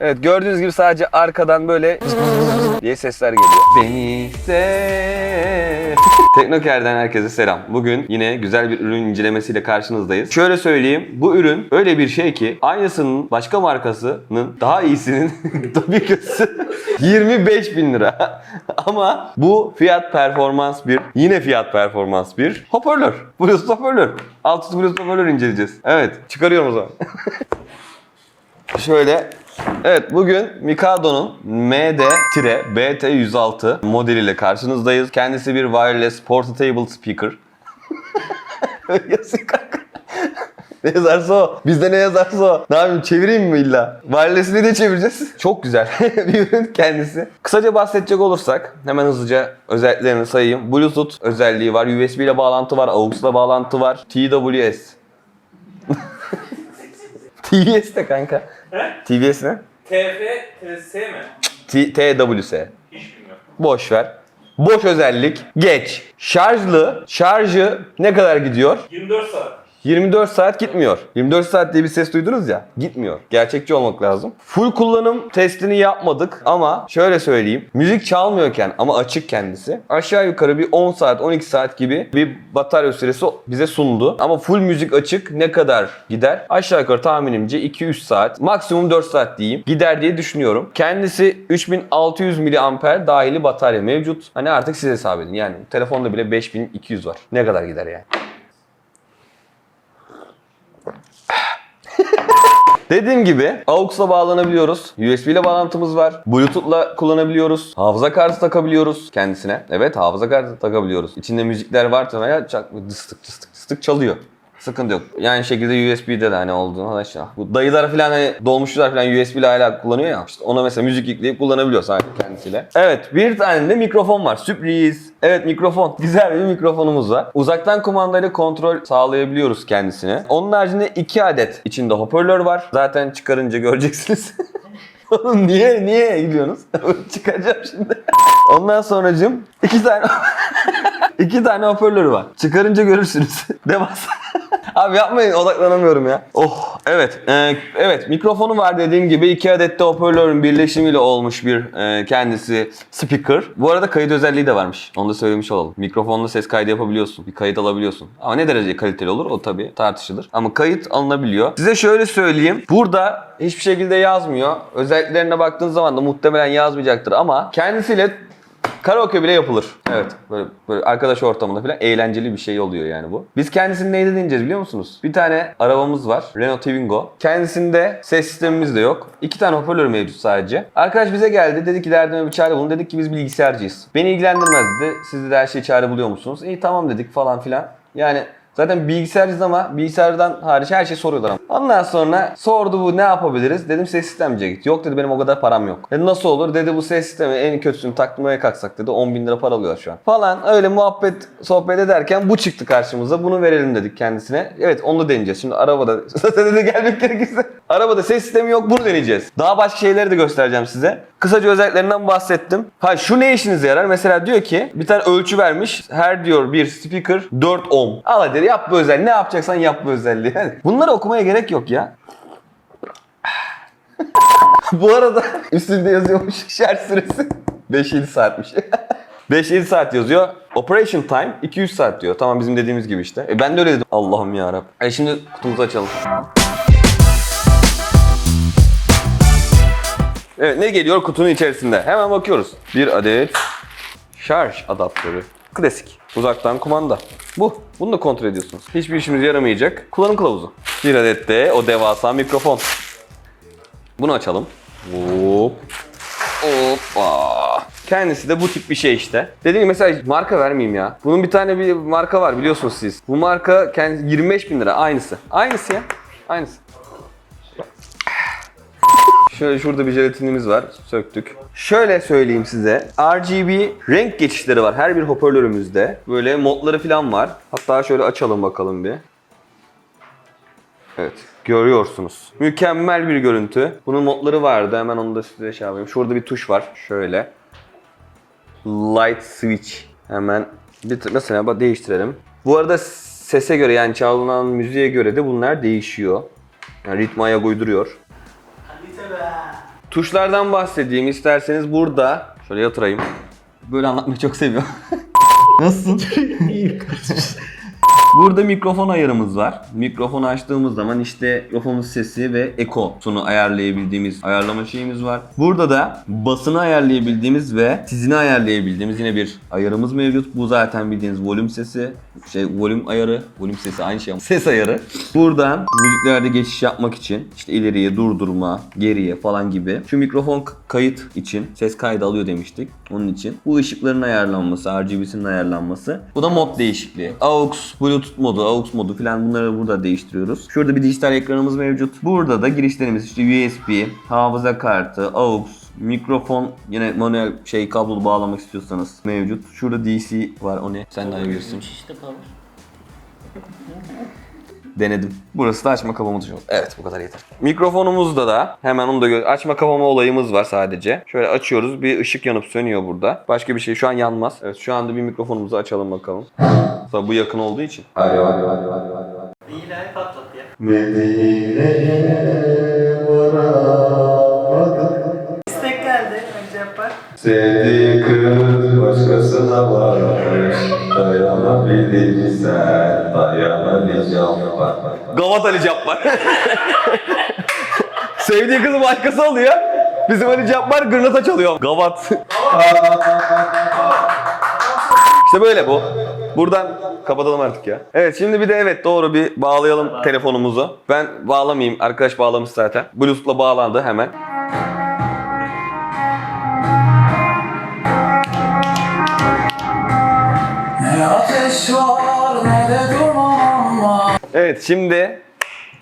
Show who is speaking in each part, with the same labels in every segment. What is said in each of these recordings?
Speaker 1: Evet gördüğünüz gibi sadece arkadan böyle diye sesler geliyor. Beni sev. Teknoker'den herkese selam. Bugün yine güzel bir ürün incelemesiyle karşınızdayız. Şöyle söyleyeyim. Bu ürün öyle bir şey ki aynısının başka markasının daha iyisinin ki 25 bin lira. Ama bu fiyat performans bir, yine fiyat performans bir hoparlör. Bluetooth hoparlör. Alt üstü hoparlör inceleyeceğiz. Evet çıkarıyorum o zaman. Şöyle Evet bugün Mikado'nun MD-BT106 modeliyle karşınızdayız. Kendisi bir wireless portable speaker. Yazık kanka. Ne yazarsa o. Bizde ne yazarsa o. Ne yapayım çevireyim mi illa? Wireless'ini de çevireceğiz. Çok güzel bir ürün kendisi. Kısaca bahsedecek olursak hemen hızlıca özelliklerini sayayım. Bluetooth özelliği var. USB ile bağlantı var. AUX ile bağlantı var. TWS. TWS de kanka. TWS ne?
Speaker 2: TF, TS mi?
Speaker 1: T- TWS.
Speaker 2: Hiç bilmiyorum.
Speaker 1: Boş ver. Boş özellik. Geç. Şarjlı. Şarjı ne kadar gidiyor?
Speaker 2: 24 saat.
Speaker 1: 24 saat gitmiyor. 24 saat diye bir ses duydunuz ya. Gitmiyor. Gerçekçi olmak lazım. Full kullanım testini yapmadık ama şöyle söyleyeyim. Müzik çalmıyorken ama açık kendisi. Aşağı yukarı bir 10 saat 12 saat gibi bir batarya süresi bize sundu. Ama full müzik açık ne kadar gider? Aşağı yukarı tahminimce 2-3 saat. Maksimum 4 saat diyeyim. Gider diye düşünüyorum. Kendisi 3600 mAh dahili batarya mevcut. Hani artık siz hesap edin. Yani telefonda bile 5200 var. Ne kadar gider yani? Dediğim gibi AUX'la bağlanabiliyoruz. USB ile bağlantımız var. Bluetooth'la kullanabiliyoruz. Hafıza kartı takabiliyoruz kendisine. Evet hafıza kartı takabiliyoruz. İçinde müzikler varsa veya çak dıstık dıstık dıstık çalıyor. Sıkıntı yok. Yani şekilde USB'de de hani olduğunu aşağı. Bu dayılar falan hani dolmuşlar falan USB ile hala kullanıyor ya. İşte ona mesela müzik yükleyip kullanabiliyorsun artık kendisiyle. Evet bir tane de mikrofon var. Sürpriz. Evet mikrofon. Güzel bir mikrofonumuz var. Uzaktan kumandayla kontrol sağlayabiliyoruz kendisine. Onun haricinde iki adet içinde hoparlör var. Zaten çıkarınca göreceksiniz. Oğlum niye niye gidiyorsunuz? Çıkaracağım şimdi. Ondan sonracım iki tane iki tane hoparlörü var. Çıkarınca görürsünüz. Devasa. Abi yapmayın odaklanamıyorum ya. Oh evet. Ee, evet mikrofonu var dediğim gibi iki adet de hoparlörün birleşimiyle olmuş bir e, kendisi speaker. Bu arada kayıt özelliği de varmış. Onu da söylemiş olalım. Mikrofonla ses kaydı yapabiliyorsun. Bir kayıt alabiliyorsun. Ama ne derece kaliteli olur o tabii tartışılır. Ama kayıt alınabiliyor. Size şöyle söyleyeyim. Burada hiçbir şekilde yazmıyor. Özelliklerine baktığınız zaman da muhtemelen yazmayacaktır ama kendisiyle Karaoke bile yapılır. Evet. Böyle, böyle arkadaş ortamında falan eğlenceli bir şey oluyor yani bu. Biz kendisini neyde deneyeceğiz biliyor musunuz? Bir tane arabamız var. Renault Twingo. Kendisinde ses sistemimiz de yok. İki tane hoparlör mevcut sadece. Arkadaş bize geldi. Dedi ki derdime bir çare bulun. Dedik ki biz bilgisayarcıyız. Beni ilgilendirmez dedi. Siz de her şeyi çare buluyor musunuz? İyi tamam dedik falan filan. Yani Zaten bilgisayarcıyız ama bilgisayardan hariç her şey soruyorlar ama. Ondan sonra sordu bu ne yapabiliriz? Dedim ses sistemciye git. Yok dedi benim o kadar param yok. Dedim nasıl olur? Dedi bu ses sistemi en kötüsünü taktırmaya kalksak dedi 10 bin lira para alıyorlar şu an. Falan öyle muhabbet sohbet ederken bu çıktı karşımıza. Bunu verelim dedik kendisine. Evet onu da deneyeceğiz. Şimdi arabada zaten dedi gelmek gerekirse. Arabada ses sistemi yok bunu deneyeceğiz. Daha başka şeyleri de göstereceğim size. Kısaca özelliklerinden bahsettim. Ha şu ne işinize yarar? Mesela diyor ki bir tane ölçü vermiş. Her diyor bir speaker 4 ohm. Al hadi yap bu özelliği. Ne yapacaksan yap bu özelliği. Hadi. Bunları okumaya gerek yok ya. bu arada üstünde yazıyormuş şarj süresi 5-7 saatmiş. 5-7 saat yazıyor. Operation time 200 saat diyor. Tamam bizim dediğimiz gibi işte. E ben de öyle dedim. Allah'ım ya E şimdi kutumuzu açalım. Evet ne geliyor kutunun içerisinde? Hemen bakıyoruz. Bir adet şarj adaptörü. Klasik. Uzaktan kumanda. Bu. Bunu da kontrol ediyorsunuz. Hiçbir işimize yaramayacak. Kullanım kılavuzu. Bir adet de o devasa mikrofon. Bunu açalım. Hop. Hoppa. Kendisi de bu tip bir şey işte. Dediğim gibi mesela marka vermeyeyim ya. Bunun bir tane bir marka var biliyorsunuz siz. Bu marka kendisi 25 bin lira aynısı. Aynısı ya. Aynısı. Şöyle şurada bir jelatinimiz var. Söktük. Şöyle söyleyeyim size. RGB renk geçişleri var her bir hoparlörümüzde. Böyle modları falan var. Hatta şöyle açalım bakalım bir. Evet. Görüyorsunuz. Mükemmel bir görüntü. Bunun modları vardı. Hemen onu da size şey yapayım. Şurada bir tuş var. Şöyle. Light switch. Hemen bir mesela değiştirelim. Bu arada sese göre yani çalınan müziğe göre de bunlar değişiyor. Yani ritme ayak uyduruyor. Tuşlardan bahsedeyim isterseniz burada. Şöyle yatırayım. Böyle anlatmayı çok seviyorum. Nasılsın? Burada mikrofon ayarımız var. Mikrofonu açtığımız zaman işte mikrofonun sesi ve ekosunu ayarlayabildiğimiz ayarlama şeyimiz var. Burada da basını ayarlayabildiğimiz ve tizini ayarlayabildiğimiz yine bir ayarımız mevcut. Bu zaten bildiğiniz volüm sesi, şey volüm ayarı, volüm sesi aynı şey ama ses ayarı. Buradan müziklerde geçiş yapmak için işte ileriye durdurma, geriye falan gibi. Şu mikrofon kayıt için ses kaydı alıyor demiştik. Onun için. Bu ışıkların ayarlanması, RGB'sinin ayarlanması. Bu da mod değişikliği. AUX, Bluetooth modu, AUX modu falan bunları burada değiştiriyoruz. Şurada bir dijital ekranımız mevcut. Burada da girişlerimiz işte USB, hafıza kartı, AUX, mikrofon yine manuel şey kablolu bağlamak istiyorsanız mevcut. Şurada DC var o ne? Sen daha iyi bilirsin.
Speaker 3: İşte power.
Speaker 1: Denedim. Burası da açma kapama tuşu. Evet bu kadar yeter. Mikrofonumuzda da hemen onu da açma kapama olayımız var sadece. Şöyle açıyoruz bir ışık yanıp sönüyor burada. Başka bir şey şu an yanmaz. Evet şu anda bir mikrofonumuzu açalım bakalım. Tabii bu yakın olduğu için. Alo alo alo alo.
Speaker 3: Bir ilahi patlat ya. İstek geldi. Önce yapar.
Speaker 1: Sevdiği kız başkasına varmış Gavat Ali Cabbar Sevdiği kızı başkası oluyor Bizim Ali Cabbar gırnata çalıyor Gavat İşte böyle bu Buradan kapatalım artık ya. Evet şimdi bir de evet doğru bir bağlayalım telefonumuzu. Ben bağlamayayım. Arkadaş bağlamış zaten. Bluetooth'la bağlandı hemen. Evet şimdi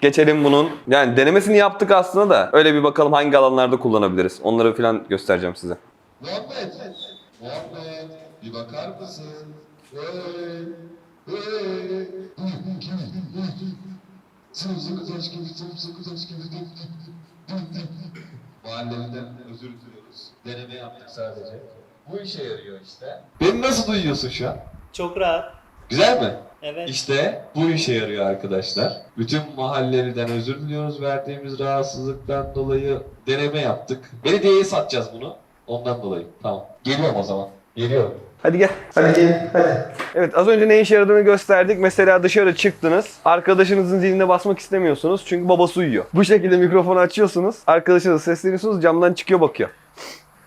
Speaker 1: geçelim bunun. Yani denemesini yaptık aslında da öyle bir bakalım hangi alanlarda kullanabiliriz. Onları falan göstereceğim size.
Speaker 4: Muhammed, Muhammed bir bakar mısın? Hey, hey. Sımsıkı taş gibi, sımsıkı taş gibi. Mahallelinden özür diliyoruz. Deneme yaptık sadece. Bu işe yarıyor işte. Beni nasıl duyuyorsun şu an?
Speaker 3: Çok rahat.
Speaker 4: Güzel mi?
Speaker 3: Evet.
Speaker 4: İşte bu işe yarıyor arkadaşlar. Bütün mahalleliden özür diliyoruz verdiğimiz rahatsızlıktan dolayı deneme yaptık. Belediyeye satacağız bunu. Ondan dolayı. Tamam. Geliyorum o zaman. Geliyorum.
Speaker 1: Hadi gel. Hadi gel. Hadi. Evet az önce ne işe yaradığını gösterdik. Mesela dışarı çıktınız. Arkadaşınızın ziline basmak istemiyorsunuz. Çünkü babası uyuyor. Bu şekilde mikrofonu açıyorsunuz. Arkadaşınız sesleniyorsunuz. Camdan çıkıyor bakıyor.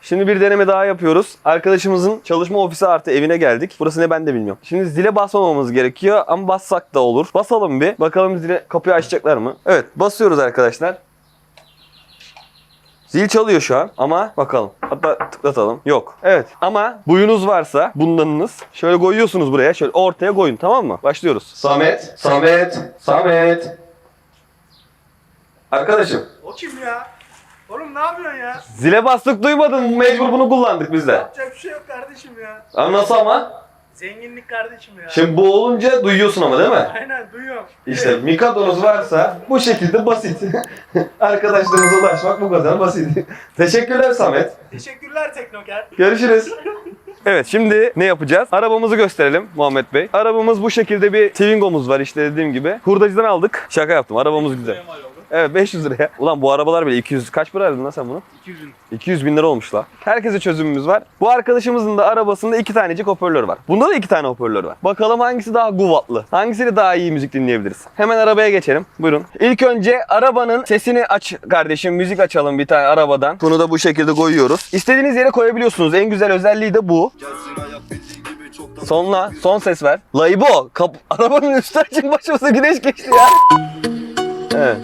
Speaker 1: Şimdi bir deneme daha yapıyoruz. Arkadaşımızın çalışma ofisi artı evine geldik. Burası ne ben de bilmiyorum. Şimdi zile basmamamız gerekiyor ama bassak da olur. Basalım bir. Bakalım zile kapıyı açacaklar mı? Evet basıyoruz arkadaşlar. Zil çalıyor şu an ama bakalım. Hatta tıklatalım. Yok. Evet ama buyunuz varsa bundanınız şöyle koyuyorsunuz buraya. Şöyle ortaya koyun tamam mı? Başlıyoruz. Samet, Samet, Samet. Arkadaşım
Speaker 5: O kim ya? Oğlum ne yapıyorsun ya?
Speaker 1: zile bastık duymadın. Mecbur bunu kullandık biz de.
Speaker 5: Yapacak bir şey yok kardeşim ya.
Speaker 1: Ama nasıl ama?
Speaker 5: Zenginlik kardeşim ya.
Speaker 1: Şimdi bu olunca duyuyorsun ama değil mi?
Speaker 5: Aynen duyuyorum.
Speaker 1: İşte Mikado'nuz varsa bu şekilde basit. Arkadaşlarınıza ulaşmak bu kadar basit. Teşekkürler Samet.
Speaker 5: Teşekkürler Teknoker.
Speaker 1: Görüşürüz. Evet şimdi ne yapacağız? Arabamızı gösterelim Muhammed Bey. Arabamız bu şekilde bir Twingo'muz var işte dediğim gibi. Hurdacıdan aldık. Şaka yaptım. Arabamız güzel. Evet 500 liraya. Ulan bu arabalar bile 200. Kaç para verdin lan sen bunu?
Speaker 5: 200 bin.
Speaker 1: 200 bin lira olmuş la. Herkese çözümümüz var. Bu arkadaşımızın da arabasında iki tanecik hoparlör var. Bunda da iki tane hoparlör var. Bakalım hangisi daha guvatlı? Hangisiyle daha iyi müzik dinleyebiliriz? Hemen arabaya geçelim. Buyurun. İlk önce arabanın sesini aç kardeşim. Müzik açalım bir tane arabadan. Bunu da bu şekilde koyuyoruz. İstediğiniz yere koyabiliyorsunuz. En güzel özelliği de bu. Sonla, son ses ver. Laybo, kap arabanın üstü açık başımıza güneş geçti ya. Evet.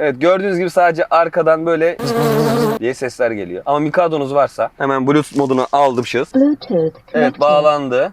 Speaker 1: Evet gördüğünüz gibi sadece arkadan böyle diye sesler geliyor. Ama Mikado'nuz varsa hemen Bluetooth modunu aldım şahıs.
Speaker 6: Bluetooth
Speaker 1: Evet bağlandı.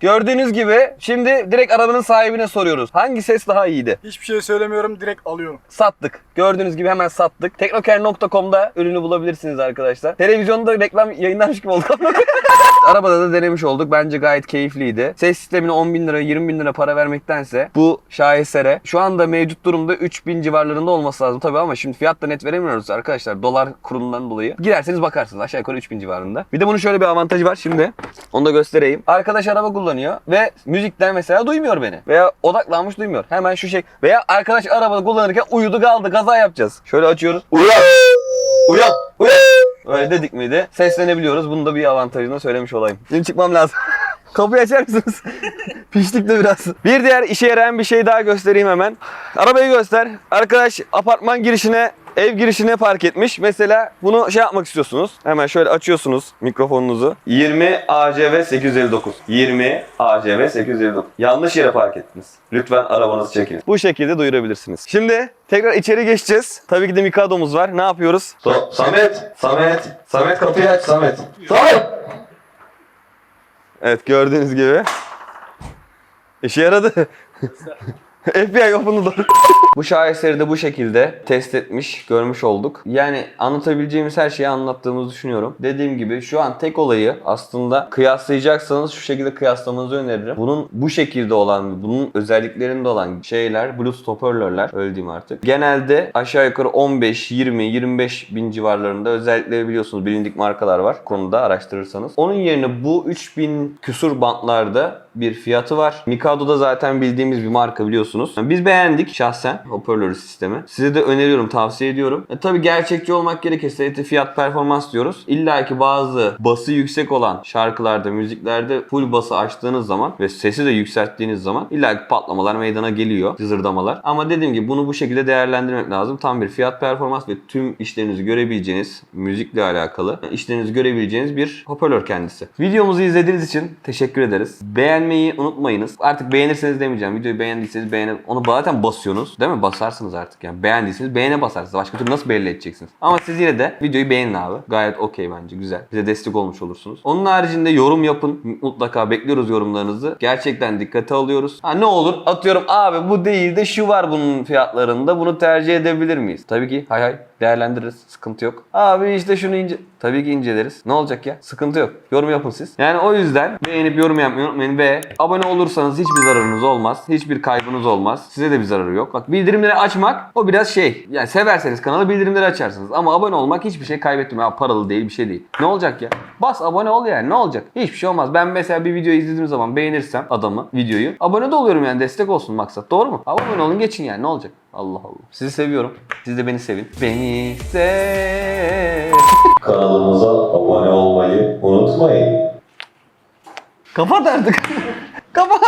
Speaker 1: Gördüğünüz gibi şimdi direkt arabanın sahibine soruyoruz. Hangi ses daha iyiydi?
Speaker 5: Hiçbir şey söylemiyorum direkt alıyorum.
Speaker 1: Sattık. Gördüğünüz gibi hemen sattık. Teknoker.com'da ürünü bulabilirsiniz arkadaşlar. Televizyonda reklam yayınlanmış gibi olduk. Arabada da denemiş olduk. Bence gayet keyifliydi. Ses sistemine 10 bin lira, 20 bin lira para vermektense bu şahesere şu anda mevcut durumda 3000 civarlarında olması lazım tabii ama şimdi fiyat da net veremiyoruz arkadaşlar. Dolar kurundan dolayı. Girerseniz bakarsınız aşağı yukarı 3000 civarında. Bir de bunun şöyle bir avantajı var şimdi. Onu da göstereyim. Arkadaş araba kullanıyor. Kullanıyor ve müzikten mesela duymuyor beni. Veya odaklanmış duymuyor. Hemen şu şey. Veya arkadaş arabada kullanırken uyudu kaldı kaza yapacağız. Şöyle açıyoruz. Uyan! Uyan! Uyan! Öyle dedik miydi? Seslenebiliyoruz. Bunun da bir avantajını söylemiş olayım. Benim çıkmam lazım. Kapıyı açar mısınız? Piştik de biraz. Bir diğer işe yarayan bir şey daha göstereyim hemen. Arabayı göster. Arkadaş apartman girişine ev girişine park etmiş. Mesela bunu şey yapmak istiyorsunuz. Hemen şöyle açıyorsunuz mikrofonunuzu. 20 ACV 859. 20 ACV 859. Yanlış yere park ettiniz. Lütfen arabanızı çekin. Bu şekilde duyurabilirsiniz. Şimdi tekrar içeri geçeceğiz. Tabii ki de Mikado'muz var. Ne yapıyoruz? So- Samet, Samet, Samet kapıyı aç Samet. Samet! Evet gördüğünüz gibi. İşe yaradı. FBI open bu şaheseri de bu şekilde test etmiş, görmüş olduk. Yani anlatabileceğimiz her şeyi anlattığımızı düşünüyorum. Dediğim gibi şu an tek olayı aslında kıyaslayacaksanız şu şekilde kıyaslamanızı öneririm. Bunun bu şekilde olan, bunun özelliklerinde olan şeyler, Bluetooth hoparlörler, öyle artık. Genelde aşağı yukarı 15, 20, 25 bin civarlarında özellikleri biliyorsunuz bilindik markalar var. Konuda araştırırsanız. Onun yerine bu 3000 küsur bantlarda bir fiyatı var. Mikado'da zaten bildiğimiz bir marka biliyorsunuz. Biz beğendik şahsen hoparlör sistemi. Size de öneriyorum, tavsiye ediyorum. E, tabii gerçekçi olmak gerekirse eti fiyat performans diyoruz. İlla ki bazı bası yüksek olan şarkılarda, müziklerde full bası açtığınız zaman ve sesi de yükselttiğiniz zaman illa ki patlamalar meydana geliyor, cızırdamalar. Ama dediğim gibi bunu bu şekilde değerlendirmek lazım. Tam bir fiyat performans ve tüm işlerinizi görebileceğiniz, müzikle alakalı işlerinizi görebileceğiniz bir hoparlör kendisi. Videomuzu izlediğiniz için teşekkür ederiz. Beğenmeyi unutmayınız. Artık beğenirseniz demeyeceğim. Videoyu beğendiyseniz beğenin. Onu zaten basıyorsunuz. Değil mi? Basarsınız artık. Yani beğendiyseniz beğene basarsınız. Başka türlü nasıl belli edeceksiniz? Ama siz yine de videoyu beğenin abi. Gayet okey bence. Güzel. Bize destek olmuş olursunuz. Onun haricinde yorum yapın. Mutlaka bekliyoruz yorumlarınızı. Gerçekten dikkate alıyoruz. Ha ne olur atıyorum abi bu değil de şu var bunun fiyatlarında. Bunu tercih edebilir miyiz? Tabii ki hay hay değerlendiririz. Sıkıntı yok. Abi işte şunu ince... Tabii ki inceleriz. Ne olacak ya? Sıkıntı yok. Yorum yapın siz. Yani o yüzden beğenip yorum yapmayı unutmayın ve abone olursanız hiçbir zararınız olmaz. Hiçbir kaybınız olmaz. Size de bir zararı yok. Bak bildirimleri açmak o biraz şey. Yani severseniz kanalı bildirimleri açarsınız. Ama abone olmak hiçbir şey kaybetmiyor. Paralı değil bir şey değil. Ne olacak ya? Bas abone ol yani. Ne olacak? Hiçbir şey olmaz. Ben mesela bir video izlediğim zaman beğenirsem adamı, videoyu. Abone de oluyorum yani. Destek olsun maksat. Doğru mu? Abone olun geçin yani. Ne olacak? Allah Allah. Sizi seviyorum. Siz de beni sevin. Beni sev.
Speaker 6: Kanalımıza abone olmayı unutmayın.
Speaker 1: Kapat artık. Kapat.